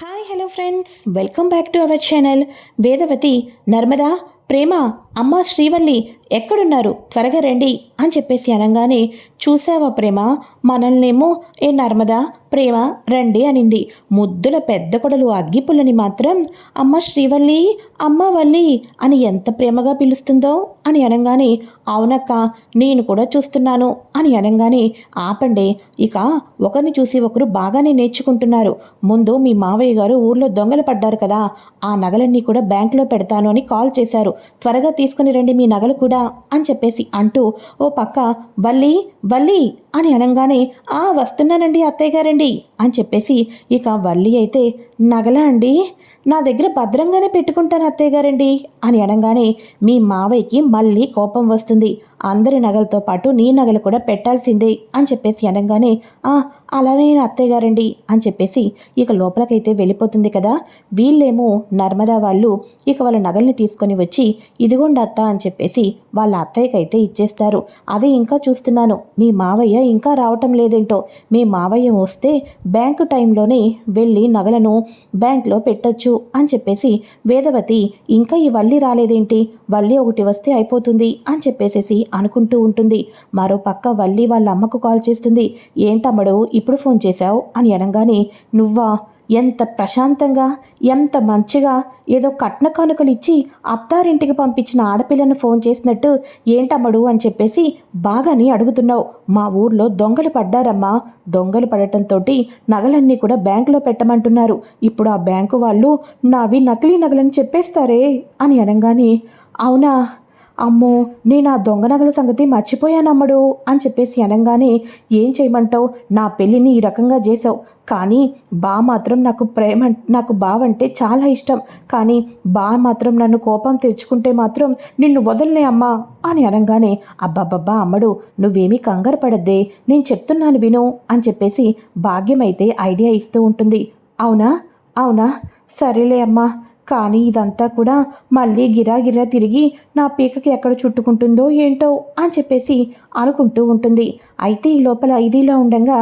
Hi hello friends welcome back to our channel Vedavathi Narmada Prema అమ్మ శ్రీవల్లి ఎక్కడున్నారు? త్వరగా రండి అని చెప్పేసి అనగానే చూసావా ప్రేమ? మనల్నేమో ఏ నర్మదా? ప్రేమ రండి అనింది. ముద్దుల పెద్ద కొడలు అగ్గిపుల్లని మాత్రం అమ్మ శ్రీవల్లి అమ్మ వల్లి అని ఎంత ప్రేమగా పిలుస్తుందో అని అనగానే అవునక్క నేను కూడా చూస్తున్నాను అని అనగానే ఆపండి ఇక ఒకరిని చూసి ఒకరు బాగానే నేర్చుకుంటున్నారు. ముందు మీ మావయ్య గారు ఊర్లో దొంగలు పడ్డారు కదా ఆ నగలన్నీ కూడా బ్యాంకులో పెడతాను అని కాల్ చేశారు. త్వరగా తీసుకుని రండి మీ నగలు కూడా. అని చెప్పేసి అంటూ ఓ పక్క వల్లి వల్లి అని అనగానే ఆ వస్తున్నానండి అత్తయ్య గారండి అని చెప్పేసి ఇక వల్లి అయితే నగలా అండి? నా దగ్గర భద్రంగానే పెట్టుకుంటాను అత్తయ్య గారండి అని అనగానే మీ మావయ్యకి మళ్ళీ కోపం వస్తుంది. అందరి నగలతో పాటు నీ నగలు కూడా పెట్టాల్సిందే అని చెప్పేసి అనగానే ఆ అలానే అత్తయ్య గారండి అని చెప్పేసి ఇక లోపలకైతే వెళ్ళిపోతుంది కదా. వీళ్ళేమో నర్మదా వాళ్ళు ఇక వాళ్ళ నగల్ని తీసుకొని వచ్చి ఇదిగోండి అత్త అని చెప్పేసి వాళ్ళ అత్తయ్యకైతే ఇచ్చేస్తారు. అదే ఇంకా చూస్తున్నాను. మీ మావయ్య ఇంకా రావటం లేదేంటో. మీ మావయ్య వస్తే బ్యాంకు టైంలోనే వెళ్ళి నగలను బ్యాంక్లో పెట్టొచ్చు అని చెప్పేసి వేదవతి ఇంకా ఈ వల్లి రాలేదేంటి? వల్లి ఒకటి వస్తే అయిపోతుంది అని చెప్పేసేసి అనుకుంటూ ఉంటుంది. మరో పక్క వల్లి వాళ్ళ అమ్మకు కాల్ చేస్తుంది. ఏంటమ్మడు ఇప్పుడు ఫోన్ చేశావు? అని అనగానే నువ్వా? ఎంత ప్రశాంతంగా ఎంత మంచిగా ఏదో కట్న కానుకలు ఇచ్చి అత్తారింటికి పంపించిన ఆడపిల్లను ఫోన్ చేసినట్టు ఏంటమ్మడు అని చెప్పేసి బాగాని అడుగుతున్నావు. మా ఊర్లో దొంగలు పడ్డారమ్మా. దొంగలు పడటంతో నగలన్నీ కూడా బ్యాంకులో పెట్టమంటున్నారు. ఇప్పుడు ఆ బ్యాంకు వాళ్ళు నావి నకిలీ నగలని చెప్పేస్తారే అని అనగానే అవునా? అమ్మో నేను ఆ దొంగ నగల సంగతి మర్చిపోయానమ్మడు అని చెప్పేసి అనగానే ఏం చేయమంటావు? నా పెళ్ళిని ఈ రకంగా చేసావు కానీ బా మాత్రం నాకు ప్రేమ నాకు బావంటే చాలా ఇష్టం. కానీ బా మాత్రం నన్ను కోపం తెచ్చుకుంటే మాత్రం నిన్ను వదలనే అమ్మా అని అనగానే అబ్బాబ్బా అమ్మడు నువ్వేమీ కంగారు పడద్దే. నేను చెప్తున్నాను విను అని చెప్పేసి భాగ్యమైతే ఐడియా ఇస్తూ ఉంటుంది. అవునా? అవునా? సరేలే అమ్మా. కానీ ఇదంతా కూడా మళ్ళీ గిరాగిరా తిరిగి నా పీకకి ఎక్కడ చుట్టుకుంటుందో ఏంటో అని చెప్పేసి అనుకుంటూ ఉంటుంది. అయితే ఈ లోపల ఇదిలో ఉండగా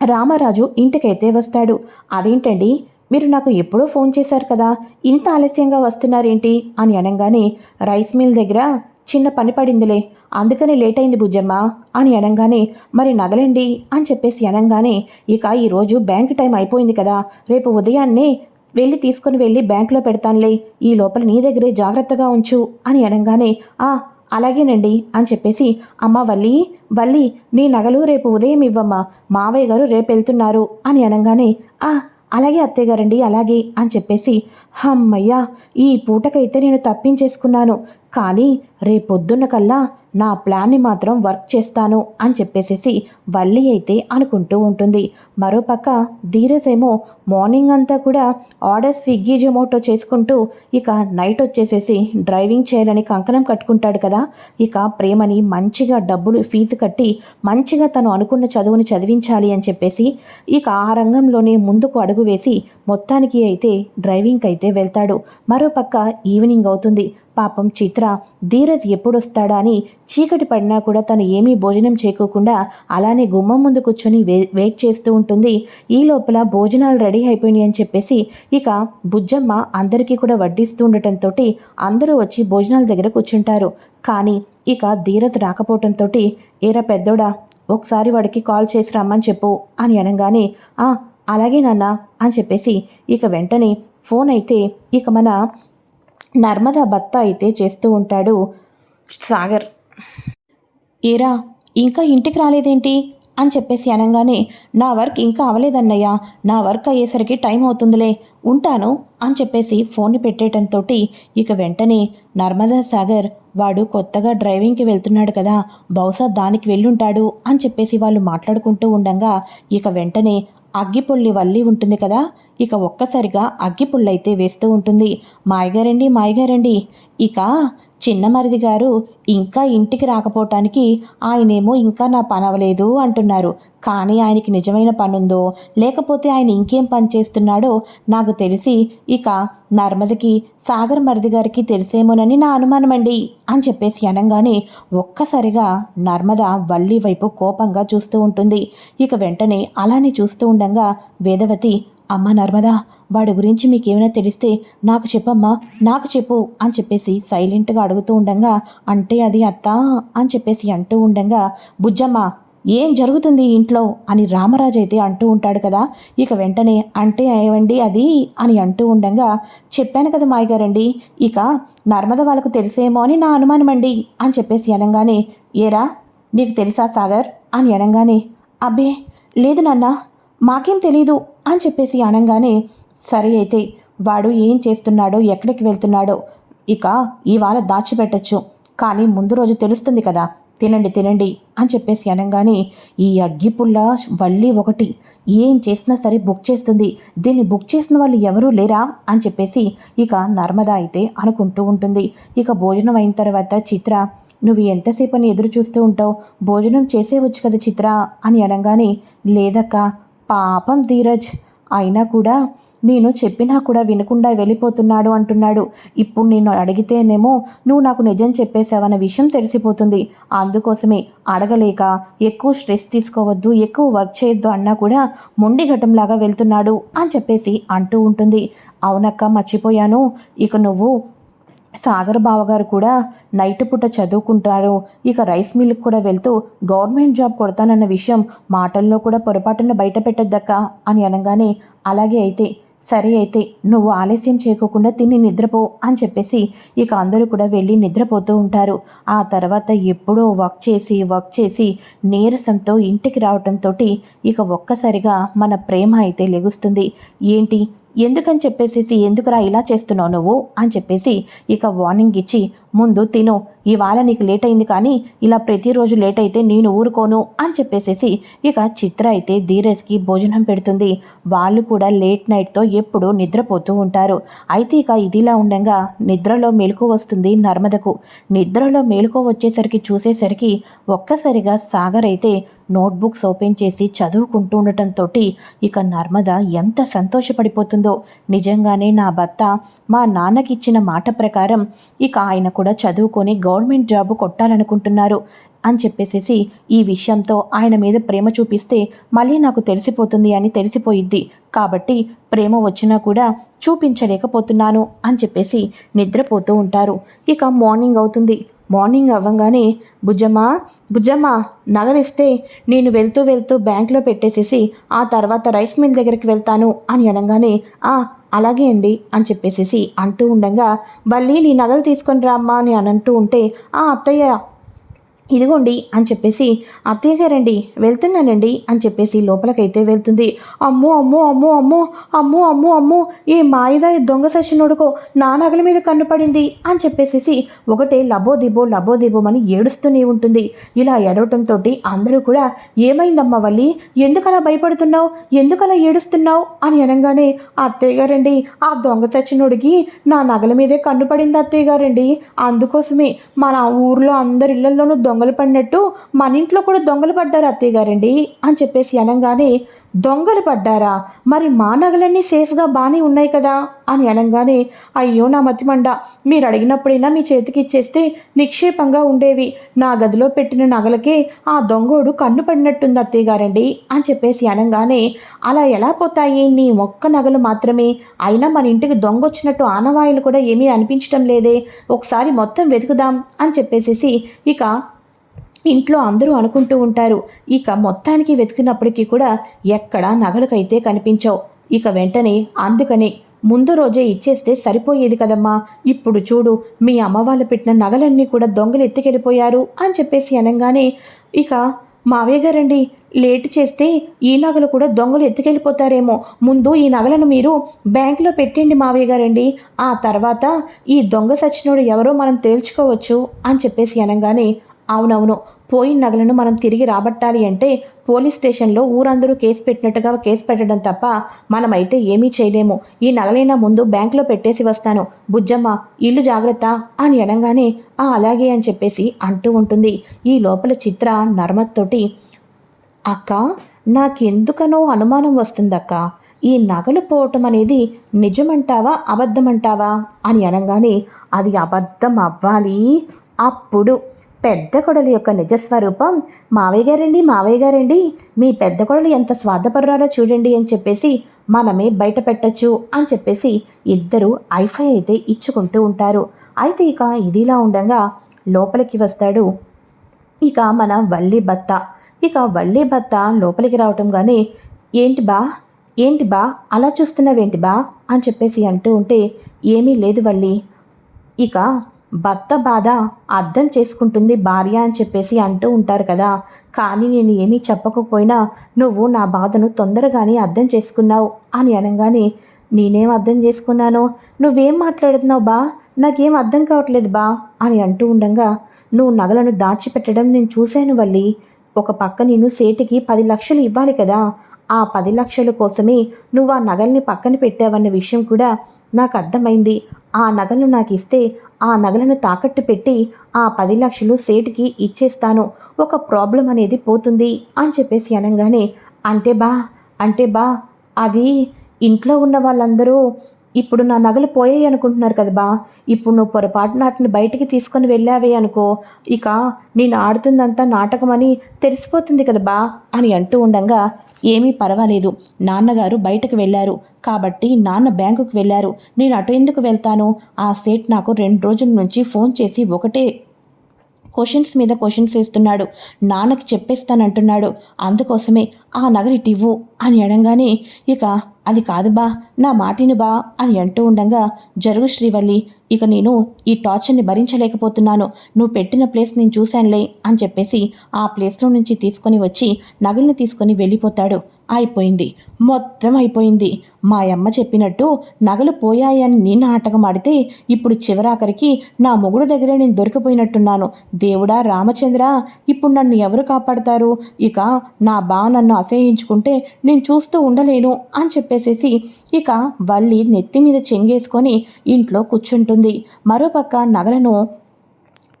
రామరాజు ఇంటికైతే వస్తాడు. అదేంటండి? మీరు నాకు ఎప్పుడో ఫోన్ చేశారు కదా. ఇంత ఆలస్యంగా వస్తున్నారేంటి? అని అనగానే రైస్ మిల్ దగ్గర చిన్న పని పడిందిలే. అందుకని లేట్ అయింది బుజ్జమ్మ అని అనగానే మరి నగలండి అని చెప్పేసి అనగానే ఇక ఈరోజు బ్యాంక్ టైం అయిపోయింది కదా. రేపు ఉదయాన్నే వెళ్ళి తీసుకుని వెళ్ళి బ్యాంకులో పెడతానులే. ఈ లోపల నీ దగ్గరే జాగ్రత్తగా ఉంచు అని అనగానే ఆ అలాగేనండి అని చెప్పేసి అమ్మ వల్లి వల్లి నీ నగలు రేపు ఉదయం ఇవ్వమ్మా. మావయ్య గారు రేపు వెళ్తున్నారు అని అనగానే ఆ అలాగే అత్తయ్య గారండి అలాగే అని చెప్పేసి హమ్మయ్యా ఈ పూటకైతే నేను తప్పించేసుకున్నాను. కానీ రేపొద్దున్న కల్లా నా ప్లాన్ని మాత్రం వర్క్ చేస్తాను అని చెప్పేసేసి వల్లి అయితే అనుకుంటూ ఉంటుంది. మరోపక్క ధీరజ్ ఏమో మార్నింగ్ అంతా కూడా ఆర్డర్ స్విగ్గీ జొమాటో చేసుకుంటూ ఇక నైట్ వచ్చేసేసి డ్రైవింగ్ చేయాలని కంకణం కట్టుకుంటాడు కదా. ఇక ప్రేమని మంచిగా డబ్బులు ఫీజు కట్టి మంచిగా తను అనుకున్న చదువుని చదివించాలి అని చెప్పేసి ఇక ఆ రంగంలోనే ముందుకు అడుగు వేసి మొత్తానికి అయితే డ్రైవింగ్కి అయితే వెళ్తాడు. మరోపక్క ఈవినింగ్ అవుతుంది. పాపం చిత్ర ధీరజ్ ఎప్పుడొస్తాడా అని చీకటి పడినా కూడా తను ఏమీ భోజనం చేయకోకుండా అలానే గుమ్మం ముందు కూర్చొని వే వెయిట్ చేస్తూ ఉంటుంది. ఈ లోపల భోజనాలు రెడీ అయిపోయినాయి అని చెప్పేసి ఇక బుజ్జమ్మ అందరికీ కూడా వడ్డిస్తూ ఉండటంతో అందరూ వచ్చి భోజనాల దగ్గర కూర్చుంటారు. కానీ ఇక ధీరజ్ రాకపోవటంతో ఏరా పెద్దోడా ఒకసారి వాడికి కాల్ చేసి రమ్మని చెప్పు అని అనగానే ఆ అలాగే నాన్న అని చెప్పేసి ఇక వెంటనే ఫోన్ అయితే ఇక మన నర్మదా భర్త అయితే చేస్తూ ఉంటాడు. సాగర్. ఏరా ఇంకా ఇంటికి రాలేదేంటి? అని చెప్పేసి అనగానే నా వర్క్ ఇంకా అవ్వలేదన్నయ్యా నా వర్క్ అయ్యేసరికి టైం అవుతుందిలే ఉంటాను అని చెప్పేసి ఫోన్ పెట్టేయటంతో ఇక వెంటనే నర్మదా సాగర్ వాడు కొత్తగా డ్రైవింగ్కి వెళ్తున్నాడు కదా బహుశా దానికి వెళ్ళుంటాడు అని చెప్పేసి వాళ్ళు మాట్లాడుకుంటూ ఉండగా ఇక వెంటనే అగ్గిపుల్లి వల్లి ఉంటుంది కదా ఇక ఒక్కసారిగా అగ్గిపుల్లైతే వేస్తూ ఉంటుంది. మాయగారండి మాయగారండి. ఇక చిన్న మరిది గారు ఇంకా ఇంటికి రాకపోవటానికి ఆయనేమో ఇంకా నా పని అవ్వలేదు అంటున్నారు. కానీ ఆయనకి నిజమైన పనుందో లేకపోతే ఆయన ఇంకేం పని చేస్తున్నాడో నాకు తెలిసి ఇక నర్మదకి సాగర్ మరిది గారికి తెలిసేమోనని నా అనుమానమండి అని చెప్పేసి అనగానే ఒక్కసారిగా నర్మద వల్లి వైపు కోపంగా చూస్తూ ఉంటుంది. ఇక వెంటనే అలానే చూస్తూ ఉండగా వేదవతి అమ్మ నర్మదా వాడి గురించి మీకేమైనా తెలిస్తే నాకు చెప్పమ్మా నాకు చెప్పు అని చెప్పేసి సైలెంట్గా అడుగుతూ ఉండగా అంటే అది అత్త అని చెప్పేసి అంటూ ఉండంగా బుజ్జమ్మ ఏం జరుగుతుంది ఇంట్లో? అని రామరాజు అయితే అంటూ ఉంటాడు కదా ఇక వెంటనే అంటే ఏమండి అది? అని అంటూ ఉండంగా చెప్పాను కదా మాయగారండి ఇక నర్మద వాళ్ళకు తెలిసేమో అని నా అనుమానం అండి అని చెప్పేసి అనగానే ఏరా నీకు తెలుసా సాగర్? అని అనగానే అబ్బే లేదు నాన్న మాకేం తెలీదు అని చెప్పేసి అనగానే సరే అయితే వాడు ఏం చేస్తున్నాడో ఎక్కడికి వెళ్తున్నాడో ఇక ఇవాళ దాచిపెట్టచ్చు. కానీ ముందు రోజు తెలుస్తుంది కదా తినండి తినండి అని చెప్పేసి అనగానే ఈ అగ్గిపుల్ల వల్లి ఒకటి ఏం చేసినా సరే బుక్ చేస్తుంది. దీన్ని బుక్ చేసిన వాళ్ళు ఎవరూ లేరా అని చెప్పేసి ఇక నర్మద అయితే అనుకుంటూ ఉంటుంది. ఇక భోజనం అయిన తర్వాత చిత్ర నువ్వు ఎంతసేపు అని ఎదురు చూస్తూ ఉంటావు? భోజనం చేసేవచ్చు కదా చిత్ర అని అనగానే లేదక్క పాపం ధీరజ్. అయినా కూడా నేను చెప్పినా కూడా వినకుండా వెళ్ళిపోతున్నాడు అంటున్నాడు. ఇప్పుడు నేను అడిగితేనేమో నువ్వు నాకు నిజం చెప్పేశావన్న విషయం తెలిసిపోతుంది. అందుకోసమే అడగలేక ఎక్కువ స్ట్రెస్ తీసుకోవద్దు ఎక్కువ వర్క్ చేయొద్దు అన్నా కూడా మొండి ఘటంలాగా వెళ్తున్నాడు అని చెప్పేసి అంటూ ఉంటుంది. అవునక్క మర్చిపోయాను. ఇక నువ్వు సాగర్ బావగారు కూడా నైట్ పూట చదువుకుంటారు. ఇక రైస్ మిల్కి కూడా వెళ్తూ గవర్నమెంట్ జాబ్ కొడతానన్న విషయం మాటల్లో కూడా పొరపాటున బయట పెట్టద్దక్క అని అనగానే అలాగే అయితే సరే అయితే నువ్వు ఆలస్యం చేయకోకుండా తిని నిద్రపో అని చెప్పేసి ఇక అందరూ కూడా వెళ్ళి నిద్రపోతూ ఉంటారు. ఆ తర్వాత ఎప్పుడో వర్క్ చేసి వర్క్ చేసి నీరసంతో ఇంటికి రావటంతో ఇక ఒక్కసారిగా మన ప్రేమ అయితే లెగుస్తుంది. ఏంటి? ఎందుకని చెప్పేసేసి ఎందుకురా ఇలా చేస్తున్నావు నువ్వు? అని చెప్పేసి ఇక వార్నింగ్ ఇచ్చి ముందు తిను ఇవాళ నీకు లేట్ అయింది కానీ ఇలా ప్రతిరోజు లేట్ అయితే నేను ఊరుకోను అని చెప్పేసేసి ఇక చిత్ర అయితే ధీరజ్కి భోజనం పెడుతుంది. వాళ్ళు కూడా లేట్ నైట్తో ఎప్పుడూ నిద్రపోతూ ఉంటారు. అయితే ఇక ఇదిలా ఉండగా నిద్రలో మెలకు వస్తుంది నర్మదకు. నిద్రలో మెలకు వచ్చేసరికి చూసేసరికి ఒక్కసారిగా సాగర్ అయితే నోట్బుక్స్ ఓపెన్ చేసి చదువుకుంటూ ఉండటంతో ఇక నర్మద ఎంత సంతోషపడిపోతుందో. నిజంగానే నా భర్త మా నాన్నకిచ్చిన మాట ప్రకారం ఇక ఆయన కూడా చదువుకొని గవర్నమెంట్ జాబ్ కొట్టాలనుకుంటున్నారు అని చెప్పేసేసి ఈ విషయంతో ఆయన మీద ప్రేమ చూపిస్తే మళ్ళీ నాకు తెలిసిపోతుంది అని తెలిసిపోయిద్ది. కాబట్టి ప్రేమ వచ్చినా కూడా చూపించలేకపోతున్నాను అని చెప్పేసి నిద్రపోతూ ఉంటారు. ఇక మార్నింగ్ అవుతుంది. మార్నింగ్ అవ్వగానే భుజమా బుజ్జమ్మ నగలిస్తే నేను వెళ్తూ వెళ్తూ బ్యాంక్లో పెట్టేసేసి ఆ తర్వాత రైస్ మిల్ దగ్గరికి వెళ్తాను అని అనగానే ఆ అలాగే అండి అని చెప్పేసేసి అంటూ ఉండగా మళ్ళీ నీ నగలు తీసుకొని రామ్మా అని అని అంటూ ఉంటే ఆ అత్తయ్య ఇదిగోండి అని చెప్పేసి అత్తయ్య గారండి వెళ్తున్నానండి అని చెప్పేసి లోపలికైతే వెళ్తుంది. అమ్మో అమ్మో అమ్మో అమ్మో అమ్మో అమ్మో అమ్మో ఏ మాయిదా దొంగ సచ్చినోడుకో నా నగల మీద కన్నుపడింది అని చెప్పేసి ఒకటే లబో దిబో లబో ఏడుస్తూనే ఉంటుంది. ఇలా ఏడవటంతో అందరూ కూడా ఏమైందమ్మా వల్లి? ఎందుకలా భయపడుతున్నావు? ఎందుకలా ఏడుస్తున్నావు? అని అనగానే అత్తయ్య గారండి ఆ దొంగ సచ్చినోడికి నా నగల మీదే కన్నుపడింది అత్తయ్య గారండి అందుకోసమే మన ఊర్లో అందరి ఇళ్ళలోనూ దొంగలు పడినట్టు మన ఇంట్లో కూడా దొంగలు పడ్డారు అత్తయ్య గారండి అని చెప్పేసి అనగానే దొంగలు పడ్డారా? మరి మా నగలన్నీ సేఫ్గా బాగానే ఉన్నాయి కదా? అని అనగానే అయ్యో నా మతిమండ మీరు అడిగినప్పుడైనా మీ చేతికి ఇచ్చేస్తే నిక్షేపంగా ఉండేవి. నా గదిలో పెట్టిన నగలకే ఆ దొంగోడు కన్ను పడినట్టుంది అత్తయ్య గారండి అని చెప్పేసి అనగానే అలా ఎలా పోతాయి? నీ ఒక్క నగలు మాత్రమే. అయినా మన ఇంటికి దొంగ వచ్చినట్టు ఆనవాయిలు కూడా ఏమీ అనిపించడం లేదే. ఒకసారి మొత్తం వెతుకుదాం అని చెప్పేసేసి ఇక ఇంట్లో అందరూ అనుకుంటూ ఉంటారు. ఇక మొత్తానికి వెతికినప్పటికీ కూడా ఎక్కడా నగలకైతే కనిపించవు. ఇక వెంటనే అందుకని ముందు రోజే ఇచ్చేస్తే సరిపోయేది కదమ్మా. ఇప్పుడు చూడు మీ అమ్మ వాళ్ళు పెట్టిన నగలన్నీ కూడా దొంగలు ఎత్తుకెళ్ళిపోయారు అని చెప్పేసి అనగానే ఇక మావయ్య గారండి లేట్ చేస్తే ఈ నగలు కూడా దొంగలు ఎత్తుకెళ్ళిపోతారేమో. ముందు ఈ నగలను మీరు బ్యాంకులో పెట్టండి మావయ్య గారండి. ఆ తర్వాత ఈ దొంగ సచ్చినోడు ఎవరో మనం తేల్చుకోవచ్చు అని చెప్పేసి అనగానే అవునవును. పోయిన నగలను మనం తిరిగి రాబట్టాలి అంటే పోలీస్ స్టేషన్లో ఊరందరూ కేసు పెట్టినట్టుగా కేసు పెట్టడం తప్ప మనమైతే ఏమీ చేయలేము. ఈ నగలైనా ముందు బ్యాంకులో పెట్టేసి వస్తాను. బుజ్జమ్మ ఇల్లు జాగ్రత్త అని అనగానే ఆ అలాగే అని చెప్పేసి అంటూ ఉంటుంది. ఈ లోపల చిత్ర నర్మత్తోటి అక్క నాకెందుకనో అనుమానం వస్తుందక్క? ఈ నగలు పోవటం అనేది నిజమంటావా అబద్ధమంటావా? అని అనగానే అది అబద్ధం అవ్వాలి. అప్పుడు పెద్ద కొడలి యొక్క నిజస్వరూపం మావయ్య గారండి మావయ్య గారండి మీ పెద్ద కొడలు ఎంత స్వార్థపరురాలో చూడండి అని చెప్పేసి మనమే బయట పెట్టచ్చు అని చెప్పేసి ఇద్దరు ఐఫై అయితే ఇచ్చుకుంటూ ఉంటారు. అయితే ఇక ఇదిలా ఉండగా లోపలికి వస్తాడు ఇక మన వల్లి భర్త ఇక వల్లి భర్త లోపలికి రావటం కానీ ఏంటి బా ఏంటి బా అలా చూస్తున్నావేంటి బా? అని చెప్పేసి అంటూ ఉంటే ఏమీ లేదు వల్లి. ఇక భర్త బాధ అర్థం చేసుకుంటుంది భార్య అని చెప్పేసి అంటూ ఉంటారు కదా. కానీ నేను ఏమీ చెప్పకపోయినా నువ్వు నా బాధను తొందరగానే అర్థం చేసుకున్నావు అని అనగానే నేనేం అర్థం చేసుకున్నాను? నువ్వేం మాట్లాడుతున్నావు బా? నాకేం అర్థం కావట్లేదు బా అని అంటూ ఉండగా నువ్వు నగలను దాచిపెట్టడం నేను చూశాను వల్లి. ఒక పక్క నేను సేటికి పది లక్షలు ఇవ్వాలి కదా. ఆ పది లక్షల కోసమే నువ్వు ఆ నగల్ని పక్కన పెట్టావన్న విషయం కూడా నాకు అర్థమైంది. ఆ నగలు నాకు ఇస్తే ఆ నగలను తాకట్టు పెట్టి ఆ పది లక్షలు సేటుకి ఇచ్చేస్తాను. ఒక ప్రాబ్లం అనేది పోతుంది అని చెప్పేసి అనగానే అంటే బా అంటే బా అది ఇంట్లో ఉన్న వాళ్ళందరూ ఇప్పుడు నా నగలు పోయాయి అనుకుంటున్నారు కదా బా. ఇప్పుడు నువ్వు పొరపాటున వాటిని బయటికి తీసుకొని వెళ్ళావే అనుకో. ఇక నేను ఆడుతుందంతా నాటకమని తెలిసిపోతుంది కదా బా అని అంటూ ఉండగా ఏమీ పర్వాలేదు. నాన్నగారు బయటకు వెళ్ళారు. కాబట్టి నాన్న బ్యాంకుకు వెళ్ళారు. నేను అటు ఎందుకు వెళ్తాను? ఆ సేట్ నాకు రెండు రోజుల నుంచి ఫోన్ చేసి ఒకటే క్వశ్చన్స్ మీద క్వశ్చన్స్ వేస్తున్నాడు. నాన్నకి చెప్పేస్తానంటున్నాడు. అందుకోసమే ఆ నగరిటివ్వు అని అనగానే ఇక అది కాదు బా నా మాటిని బా అని అంటూ ఉండగా జరుగు శ్రీవల్లి ఇక నేను ఈ టార్చర్ని భరించలేకపోతున్నాను. నువ్వు పెట్టిన ప్లేస్ నేను చూశానులే అని చెప్పేసి ఆ ప్లేస్లో నుంచి తీసుకొని వచ్చి నగల్ని తీసుకొని వెళ్ళిపోతాడు. అయిపోయింది. మొత్తం అయిపోయింది. మా అమ్మ చెప్పినట్టు నగలు పోయాయని నేను నాటకం ఆడితే ఇప్పుడు చివరాఖరికి నా మొగుడు దగ్గరే నేను దొరికిపోయినట్టున్నాను. దేవుడా రామచంద్ర ఇప్పుడు నన్ను ఎవరు కాపాడతారు? ఇక నా బా నన్ను అసహించుకుంటే నేను చూస్తూ ఉండలేను అని చెప్పేసేసి ఇక వల్లి నెత్తి మీద చెంగేసుకొని ఇంట్లో కూర్చుంటుంది. మరోపక్క నగలను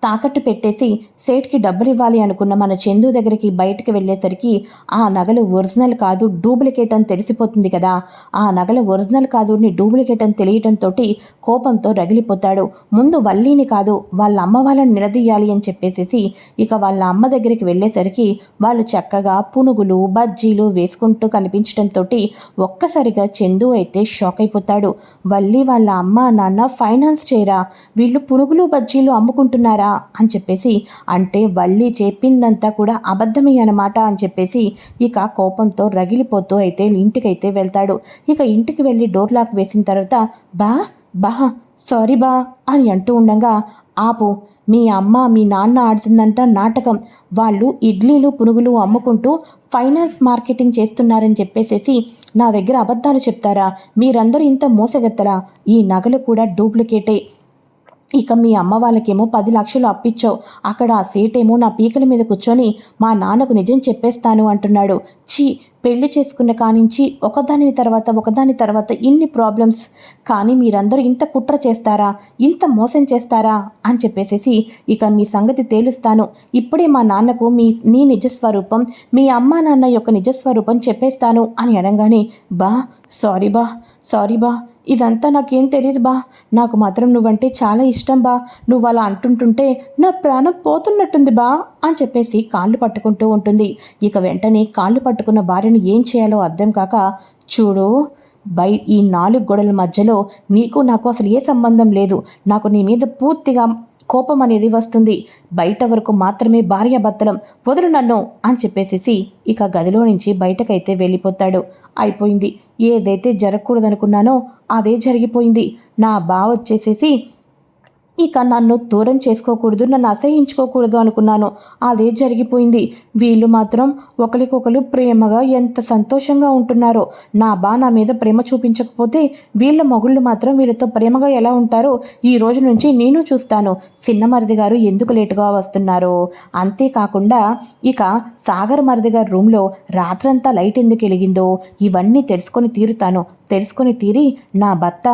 తాకట్టు పెట్టేసి సేట్కి డబ్బులు ఇవ్వాలి అనుకున్న మన చందు దగ్గరికి బయటకు వెళ్ళేసరికి ఆ నగలు ఒరిజినల్ కాదు డూప్లికేట్ అని తెలిసిపోతుంది కదా. ఆ నగలు ఒరిజినల్ కాదు నీ డూప్లికేట్ అని తెలియటంతో కోపంతో రగిలిపోతాడు. ముందు వల్లీని కాదు వాళ్ళ అమ్మ వాళ్ళని నిలదీయాలి అని చెప్పేసేసి ఇక వాళ్ళ అమ్మ దగ్గరికి వెళ్ళేసరికి వాళ్ళు చక్కగా పునుగులు బజ్జీలు వేసుకుంటూ కనిపించడంతో ఒక్కసారిగా చందు అయితే షాక్ అయిపోతాడు. వల్లి వాళ్ళ అమ్మ నాన్న ఫైనాన్స్ చేయరా? వీళ్ళు పునుగులు బజ్జీలు అమ్ముకుంటున్నారా? అని చెప్పేసి అంటే వల్లి చెప్పిందంతా కూడా అబద్ధమే అనమాట అని చెప్పేసి ఇక కోపంతో రగిలిపోతూ అయితే ఇంటికైతే వెళ్తాడు. ఇక ఇంటికి వెళ్ళి డోర్ లాక్ వేసిన తర్వాత బా బా సారీ బా అని అంటూ ఉండగా ఆపు మీ అమ్మ మీ నాన్న ఆడుతుందంట నాటకం. వాళ్ళు ఇడ్లీలు పునుగులు అమ్ముకుంటూ ఫైనాన్స్ మార్కెటింగ్ చేస్తున్నారని చెప్పేసేసి నా దగ్గర అబద్ధాలు చెప్తారా? మీరందరూ ఇంత మోసగత్తరా? ఈ నగలు కూడా డూప్లికేటే. ఇక మీ అమ్మ వాళ్ళకేమో పది లక్షలు అప్పిచ్చావు. అక్కడ ఆ సీటేమో నా పీకల మీద కూర్చొని మా నాన్నకు నిజం చెప్పేస్తాను అంటున్నాడు. ఛీ పెళ్ళి చేసుకున్న కానించి ఒకదాని తర్వాత ఒకదాని తర్వాత ఇన్ని ప్రాబ్లమ్స్. కానీ మీరందరూ ఇంత కుట్ర చేస్తారా? ఇంత మోసం చేస్తారా? అని చెప్పేసేసి ఇక మీ సంగతి తేలుస్తాను. ఇప్పుడే మా నాన్నకు మీ నీ నిజస్వరూపం మీ అమ్మా నాన్న యొక్క నిజస్వరూపం చెప్పేస్తాను అని అనగానే బా సారీ బా సారీ బా ఇదంతా నాకేం తెలియదు బా. నాకు మాత్రం నువ్వంటే చాలా ఇష్టం బా. నువ్వు అలా అంటుంటుంటే నా ప్రాణం పోతున్నట్టుంది బా అని చెప్పేసి కాళ్ళు పట్టుకుంటూ ఉంటుంది. ఇక వెంటనే కాళ్ళు పట్టుకున్న భార్యను ఏం చేయాలో అర్థం కాక చూడు బై ఈ నాలుగు గొడవల మధ్యలో నీకు నాకు అసలు ఏ సంబంధం లేదు. నాకు నీ మీద పూర్తిగా కోపం అనేది వస్తుంది. బయట వరకు మాత్రమే భార్యాభర్తలం వదులు నన్ను అని చెప్పేసేసి ఇక గదిలో నుంచి బయటకైతే వెళ్ళిపోతాడు. అయిపోయింది. ఏదైతే జరగకూడదనుకున్నానో అదే జరిగిపోయింది. నా బావ వచ్చేసేసి ఇక నన్ను దూరం చేసుకోకూడదు నన్ను అసహించుకోకూడదు అనుకున్నాను. అదే జరిగిపోయింది. వీళ్ళు మాత్రం ఒకరికొకరు ప్రేమగా ఎంత సంతోషంగా ఉంటున్నారో నా బా నా మీద ప్రేమ చూపించకపోతే వీళ్ళ మొగుళ్ళు మాత్రం వీళ్ళతో ప్రేమగా ఎలా ఉంటారో ఈ రోజు నుంచి నేను చూస్తాను. సిన్నమరిది గారు ఎందుకు లేటుగా వస్తున్నారో? అంతేకాకుండా ఇక సాగర్ మరిది గారి రూమ్లో రాత్రంతా లైట్ ఎందుకు వెలిగిందో ఇవన్నీ తెలుసుకొని తీరుతాను. తెలుసుకొని తీరి నా భర్త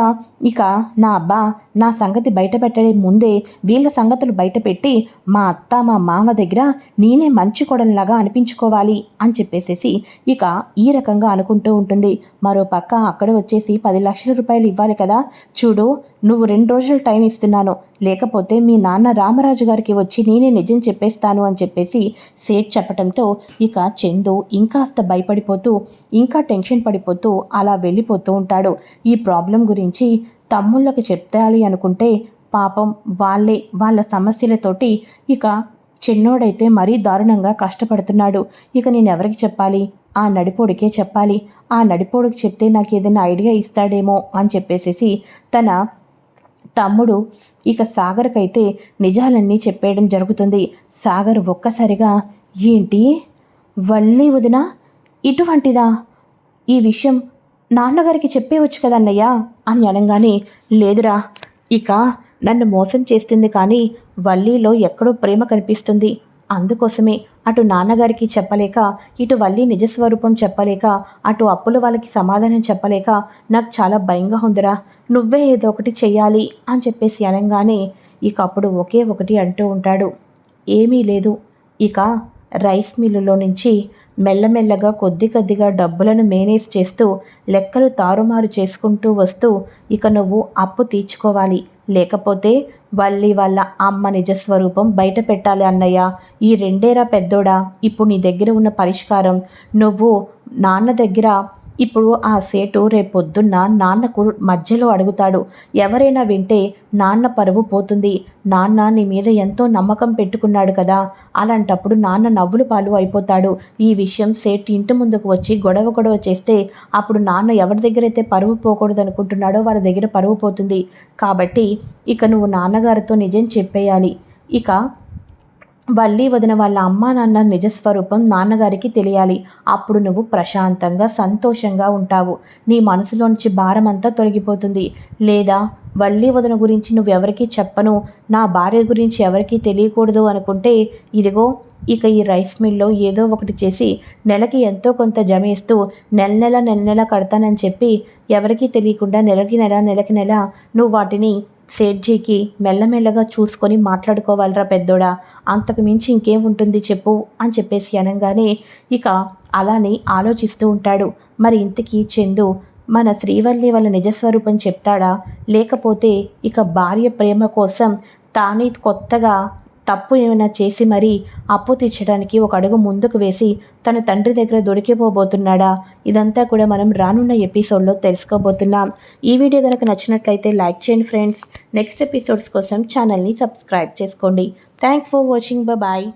ఇక నా అబ్బా నా సంగతి బయట పెట్టడే ముందే వీళ్ళ సంగతులు బయటపెట్టి మా అత్త మా మామ దగ్గర నేనే మంచి కొడలాగా అనిపించుకోవాలి అని చెప్పేసేసి ఇక ఈ రకంగా అనుకుంటూ ఉంటుంది. మరో పక్క అక్కడ వచ్చేసి పది లక్షల రూపాయలు ఇవ్వాలి కదా. చూడు నువ్వు రెండు రోజులు టైం ఇస్తున్నాను. లేకపోతే మీ నాన్న రామరాజు గారికి వచ్చి నేనే నిజం చెప్పేస్తాను అని చెప్పేసి సేట్ చెప్పడంతో ఇక చందు ఇంకాస్త భయపడిపోతూ ఇంకా టెన్షన్ పడిపోతూ అలా వెళ్ళిపోతూ ఉంటాడు. ఈ ప్రాబ్లం గురించి తమ్ముళ్ళకి చెప్తాలి అనుకుంటే పాపం వాళ్ళే వాళ్ళ సమస్యలతోటి ఇక చిన్నోడైతే మరీ దారుణంగా కష్టపడుతున్నాడు. ఇక నేను ఎవరికి చెప్పాలి? ఆ నడిపోడికే చెప్పాలి. ఆ నడిపోడికి చెప్తే నాకు ఏదైనా ఐడియా ఇస్తాడేమో అని చెప్పేసేసి తన తమ్ముడు ఇక సాగర్కైతే నిజాలన్నీ చెప్పేయడం జరుగుతుంది. సాగర్ ఒక్కసారిగా ఏంటి? వల్లి వదిన ఇటువంటిదా? ఈ విషయం నాన్నగారికి చెప్పేవచ్చు కదన్నయ్యా అని అనగానే లేదురా ఇక నన్ను మోసం చేస్తుంది కానీ వల్లీలో ఎక్కడో ప్రేమ కనిపిస్తుంది. అందుకోసమే అటు నాన్నగారికి చెప్పలేక ఇటు వల్లి నిజస్వరూపం చెప్పలేక అటు అప్పుల వాళ్ళకి సమాధానం చెప్పలేక నాకు చాలా భయంగా ఉందిరా. నువ్వే ఏదో ఒకటి చెయ్యాలి అని చెప్పేసి అనగానే ఇక అప్పుడు ఒకే ఒకటి అంటూ ఉంటాడు. ఏమీ లేదు. ఇక రైస్ మిల్లులో నుంచి మెల్లమెల్లగా కొద్ది కొద్దిగా డబ్బులను మేనేజ్ చేస్తూ లెక్కలు తారుమారు చేసుకుంటూ వస్తూ ఇక నువ్వు అప్పు తీర్చుకోవాలి. లేకపోతే వల్లి వాళ్ళ అమ్మ నిజస్వరూపం బయట పెట్టాలి అన్నయ్య. ఈ రెండేరా పెద్దోడా? ఇప్పుడు నీ దగ్గర ఉన్న పరిష్కారం. నువ్వు నాన్న దగ్గర ఇప్పుడు ఆ సేటు రేపొద్దున్న నాన్నకు మధ్యలో అడుగుతాడు. ఎవరైనా వింటే నాన్న పరువు పోతుంది. నాన్న నీ మీద ఎంతో నమ్మకం పెట్టుకున్నాడు కదా. అలాంటప్పుడు నాన్న నవ్వులు పాలు అయిపోతాడు. ఈ విషయం సేట్ ఇంటి ముందుకు వచ్చి గొడవ గొడవ చేస్తే అప్పుడు నాన్న ఎవరి దగ్గర అయితే పరువు పోకూడదు అనుకుంటున్నాడో వారి దగ్గర పరువు పోతుంది. కాబట్టి ఇక నువ్వు నాన్నగారితో నిజం చెప్పేయాలి. ఇక వల్లి వదిన వాళ్ళ అమ్మా నాన్న నిజస్వరూపం నాన్నగారికి తెలియాలి. అప్పుడు నువ్వు ప్రశాంతంగా సంతోషంగా ఉంటావు. నీ మనసులోంచి భారం అంతా తొలగిపోతుంది. లేదా వల్లి వదిన గురించి నువ్వెవరికీ చెప్పను. నా భార్య గురించి ఎవరికీ తెలియకూడదు అనుకుంటే ఇదిగో ఇక ఈ రైస్ మిల్లో ఏదో ఒకటి చేసి నెలకి ఎంతో కొంత జమేస్తూ నెల నెల నెల నెల కడతానని చెప్పి ఎవరికీ తెలియకుండా నెలకి నెల నెలకి నెల నువ్వు వాటిని సేట్జీకి మెల్లమెల్లగా చూసుకొని మాట్లాడుకోవాలరా పెద్దోడా అంతకు మించి ఇంకేం ఉంటుంది చెప్పు అని చెప్పేసి అనగానే ఇక అలానే ఆలోచిస్తూ ఉంటాడు. మరి ఇంతకీ చందు మన శ్రీవల్లి వాళ్ళ నిజస్వరూపం చెప్తాడా? లేకపోతే ఇక భార్య ప్రేమ కోసం తానే కొత్తగా తప్పు ఏమైనా చేసి మరీ అప్పు తీర్చడానికి ఒక అడుగు ముందుకు వేసి తన తండ్రి దగ్గర దొరికిపోబోతున్నాడా? ఇదంతా కూడా మనం రానున్న ఎపిసోడ్లో తెలుసుకోబోతున్నాం. ఈ వీడియో కనుక నచ్చినట్లయితే లైక్ చేయండి ఫ్రెండ్స్. నెక్స్ట్ ఎపిసోడ్స్ కోసం ఛానల్ని సబ్స్క్రైబ్ చేసుకోండి. Thanks for watching. బాయ్.